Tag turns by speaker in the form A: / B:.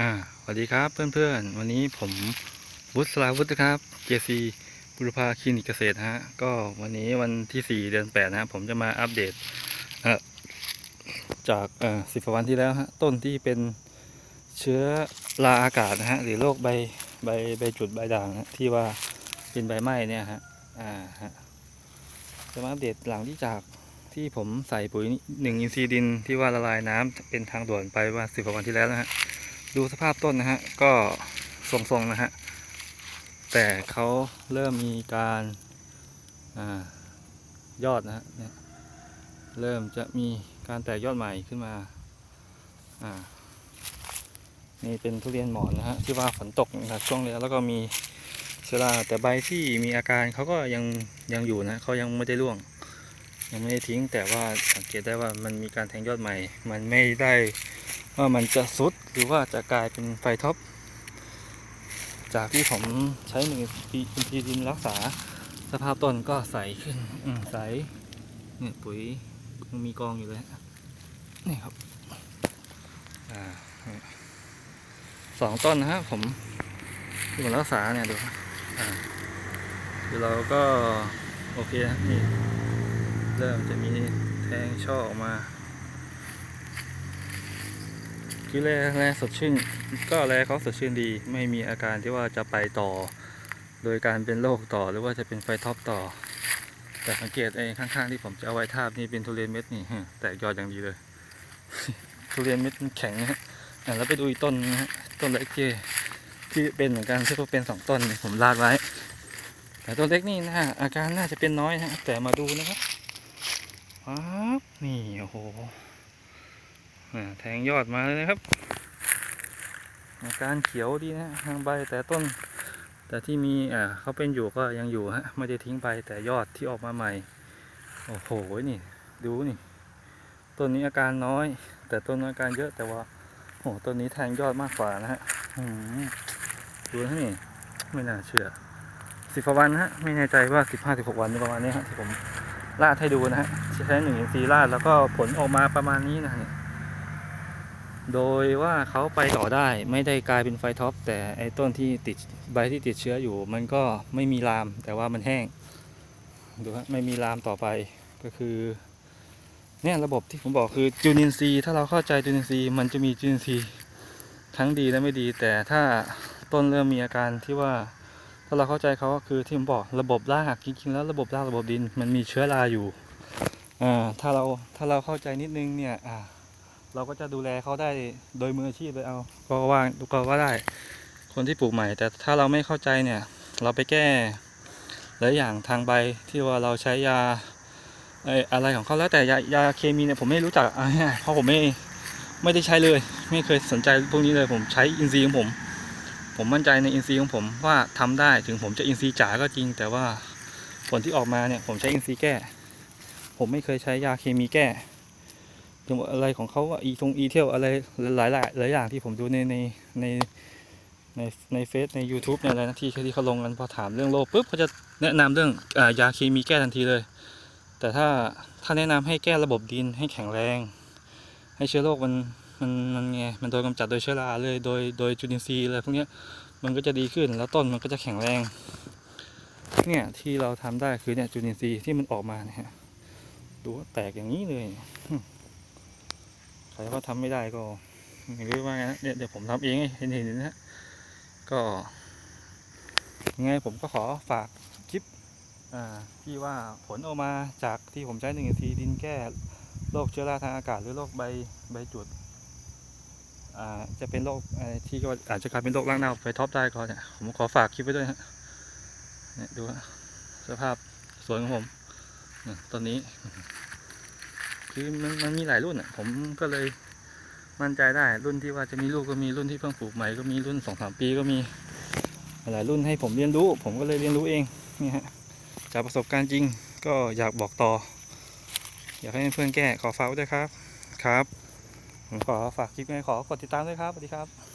A: อ่าสวัสดีครับเพื่อนๆ วันนี้ผมวุฒิสลาวุฒินะครับเจซีบุรพาคลินิกเกษตรฮะ ก็วันนี้วันที่ 4 เดือน8นะฮะผมจะมาอัปเดตจากสิบวันที่แล้วฮะ ต้นที่เป็นเชื้อราอากาศนะฮะ หรือโรคใบใบใบจุดใบด่างนะที่ว่าเป็นใบไหม้เนี่ยฮะ อ่าฮะ จะมาอัปเดตหลังที่จากที่ผมใส่ปุ๋ยหนึ่งอินทรีย์ดินที่ว่าละลายน้ำเป็นทางด่วนไปว่าสิบวันที่แล้วนะฮะ ดูสภาพต้นนะฮะ ก็ทรงๆนะฮะ แต่เขาเริ่มมีการอายอดนะฮะเนี่ยเริ่มจะมีการแตกยอดใหม่ขึ้นมา อ่า นี่เป็นทุเรียนหมอนนะฮะที่ว่าฝนตกนะครับช่วงนี้แล้วก็มีเชื้อราแต่ใบที่มีอาการเขาก็ยังยังอยู่นะเขายังไม่ได้ร่วง ยังไม่ได้ทิ้งแต่ว่าสังเกตได้ว่ามันมีการแทงยอดใหม่ มันไม่ได้ ว่ามันจะสุดหรือว่าจะกลายเป็นไฟท็อป จากที่ผมใช้หนึ่งปีนีดินรักษา สภาพต้นก็ใสขึ้นใสเนี่ยปุ๋ยยังมีกองอยู่เลยนี่ครับอสองต้นนะฮะผมที่ผมรักษาเนี่ยดูคือเราก็ โอเคนะนี่เริ่มจะมีแทงช่อออกมา คือแรกแรสดชื่น ก็แรเขาสดชื่นดี ไม่มีอาการที่ว่าจะไปต่อ โดยการเป็นโรคต่อหรือว่าจะเป็นไฟท็อปต่อ แต่สังเกตไอ้ข้างๆที่ผมจะเอาไว้ทาบนี่เป็นทุเรียนเม็ดนี่แตกยอดอย่างดีเลย ทุเรียนเม็ดมันแข็งนะฮะแล้วไปดูอีกต้นนะฮะต้นเล็กที่ที่เป็นเหมือนกันที่ก็เป็นสองต้นผมลาดไว้ แต่ต้นเล็กนี่นะอาการน่าจะเป็นน้อยนะแต่มาดูนะครับป๊านี่โอ้โห แทงยอดมาเลยนะครับอาการเขียวดีนะทางใบแต่ต้น แต่ที่มีอ่าเขาเป็นอยู่ก็ยังอยู่ฮะไม่ได้ทิ้งไปแต่ยอดที่ออกมาใหม่ โอ้โหนี่ ดูนี่ต้นนี้อาการน้อย แต่ต้นอาการเยอะแต่ว่าโอ้ต้นนี้แทงยอดมากกว่านะฮะดูนะนี่ไม่น่าเชื่อสิบวันฮะไม่แน่ใจว่าสิบห้าสิบหกวันประมาณนี้ฮะที่ผมลาดให้ดูนะฮะใช้หนึ่งอินทรีลาดแล้วก็ผลออกมาประมาณนี้นะฮะ โดยว่าเขาไปต่อได้ไม่ได้กลายเป็นไฟท็อป แต่ไอ้ต้นที่ติดใบที่ติดเชื้ออยู่ มันก็ไม่มีลาม แต่ว่ามันแห้งดูฮะไม่มีลามต่อไปก็คือเนี่ยระบบที่ผมบอกคือจุลินทรีย์ถ้าเราเข้าใจจุลินทรีย์มันจะมีจุลินทรีย์ทั้งดีและไม่ดี แต่ถ้าต้นเริ่มมีอาการที่ว่าถ้าเราเข้าใจเขาก็คือที่ผมบอกระบบรากจริงๆแล้วระบบรากระบบดินมันมีเชื้อราอยู่อ่าถ้าเราถ้าเราเข้าใจนิดนึงเนี่ยอ่า เราก็จะดูแลเขาได้โดยมืออาชีพเลยเอา ก็ว่าก็ว่าได้ คนที่ปลูกใหม่ แต่ถ้าเราไม่เข้าใจเนี่ย เราไปแก้หลายอย่างทางใบที่ว่าเราใช้ยาอะไรของเขาแล้วแต่ยายาเคมีเนี่ยผมไม่รู้จักเพราะผมไม่ไม่ได้ใช้เลย ไม่เคยสนใจพวกนี้เลยผมใช้อินทรีย์ของผม ผมมั่นใจในอินทรีย์ของผมว่าทำได้ถึงผมจะอินทรีย์จ๋าก็จริง แต่ว่าผลที่ออกมาเนี่ยผมใช้อินทรีย์แก้ ผมไม่เคยใช้ยาเคมีแก้ ถึงอะไรของเขาว่าอีทงอีเทลอะไรหลายหลายหลายอย่างที่ผมดูในในในในในเฟซใน YouTube ในอะไรนะที่ที่เขาลงกันพอถามเรื่องโรคปุ๊บเขาจะแนะนำเรื่องอายาเคมีแก้ทันทีเลย แต่ถ้าถ้าแนะนำให้แก้ระบบดินให้แข็งแรง ให้เชื้อโรคมันมันมันไงมันโดนกำจัดโดยเชื้อราเลยโดยโดยจุลินทรีย์อะไรพวกเนี้ยมันก็จะดีขึ้นแล้วต้นมันก็จะแข็งแรงเนี่ยที่เราทำได้คือเนี่ยจุลินทรีย์ที่มันออกมาเนี่ยดูว่าแตกอย่างนี้เลย ใครว่าทำไม่ได้ก็ไม่รู้ว่าไงนะเนี่ยเดี๋ยวผมทำเองเห็นเห็นนะ ก็ยังไงผมก็ขอฝากคลิปที่ว่าผลออกมาจากที่ผมใช้หนึ่งทีดินแก้โรคเชื้อราทางอากาศหรือโรคใบใบจุดจะเป็นโรคที่ก็อาจจะกลายเป็นโรคร่างเน่าไฟท็อปได้ก็เนี่ยผมขอฝากคลิปไว้ด้วยฮะเนี่ยดูสภาพสวนของผมต้นนี้ คือมันมันมีหลายรุ่นอะ ผมก็เลยมั่นใจได้ รุ่นที่ว่าจะมีลูกก็มีรุ่นที่เพิ่งปลูกใหม่ก็มีรุ่นสองสามปีก็มีหลายรุ่นให้ผมเรียนรู้ ผมก็เลยเรียนรู้เองนี่ฮะจากประสบการณ์จริงก็อยากบอกต่อ อยากให้เพื่อนแก้ขอฝากด้วยครับครับผมขอฝากคลิปไว้ขอกดติดตามด้วยครับสวัสดีครับ